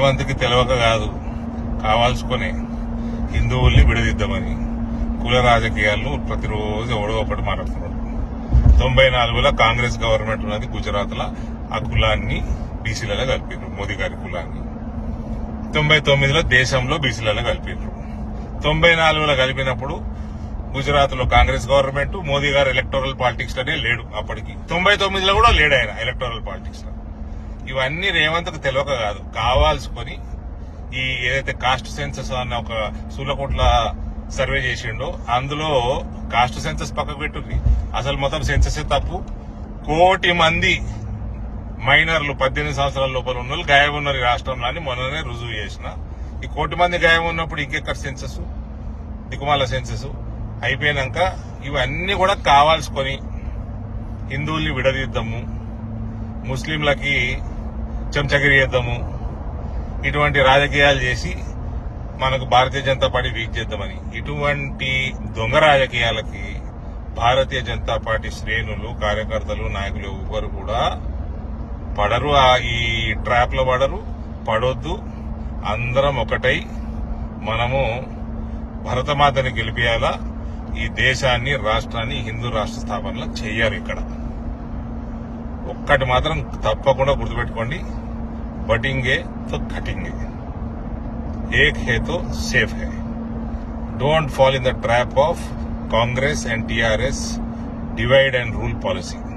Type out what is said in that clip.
రేవంత్కి తెలియక కాదు. కావాల్సుకొని హిందువుల్ని విడదిద్దామని కుల రాజకీయాలను ప్రతిరోజు ఎవడో ఒకటి మాట్లాడుతున్నాడు. తొంభై నాలుగులో కాంగ్రెస్ గవర్నమెంట్ ఉన్నది గుజరాత్లో ఆ కులాన్ని బీసీలలో కలిపారు మోదీ గారి కులాన్ని. తొంభై తొమ్మిదిలో దేశంలో బీసీలలో కలిపారు తొంభై నాలుగులో కలిపినప్పుడు గుజరాత్లో కాంగ్రెస్ గవర్నమెంట్ మోదీ గారు ఎలక్టోరల్ పాలిటిక్స్లోనే లేడు అప్పటికి. తొంభై తొమ్మిదిలో కూడా లేడు ఆయన ఎలక్టోరల్ పాలిటిక్స్లో ఇవన్నీ రేవంత్కు తెలియక కాదు. కావాల్సుకొని ఈ ఏదైతే కాస్ట్ సెన్సస్ అన్న ఒక సూలకోట్ల సర్వే చేసిండో అందులో కాస్ట్ సెన్సస్ పక్కకు పెట్టుర్రి అసలు మొత్తం సెన్సస్ తప్పు. కోటి మంది మైనర్లు పద్దెనిమిది సంవత్సరాల లోపల ఉన్న వాళ్ళు గాయం ఉన్నారు ఈ రాష్ట్రంలో అని మొన్ననే రుజువు చేసిన. ఈ కోటి మంది గాయం ఉన్నప్పుడు ఇంకెక్కడ సెన్సస్ దిగుమాల సెన్సస్ అయిపోయినాక ఇవన్నీ కూడా కావాల్సుకొని హిందువుల్ని విడదీద్దాము. ముస్లింలకి చెంచగిరి చేద్దాము ఇటువంటి రాజకీయాలు చేసి మనకు భారతీయ జనతా పార్టీ వీక్ చేద్దామని. ఇటువంటి దొంగ రాజకీయాలకి భారతీయ జనతా పార్టీ శ్రేణులు కార్యకర్తలు నాయకులు ఎవ్వరు కూడా పడరు. ఆ ఈ ట్రాప్లో పడరు పడొద్దు. అందరం ఒకటై మనము భరతమాతని గెలిపేలా ఈ దేశాన్ని రాష్ట్రాన్ని హిందూ రాష్ట్ర స్థాపనలో చేయరు ఇక్కడ. ఒక్కటి మాత్రం తప్పకుండా గుర్తుపెట్టుకోండి. बढ़ेंगे तो घटेंगे। एक है तो सेफ़ है। Don't fall in the trap of Congress and TRS divide and rule policy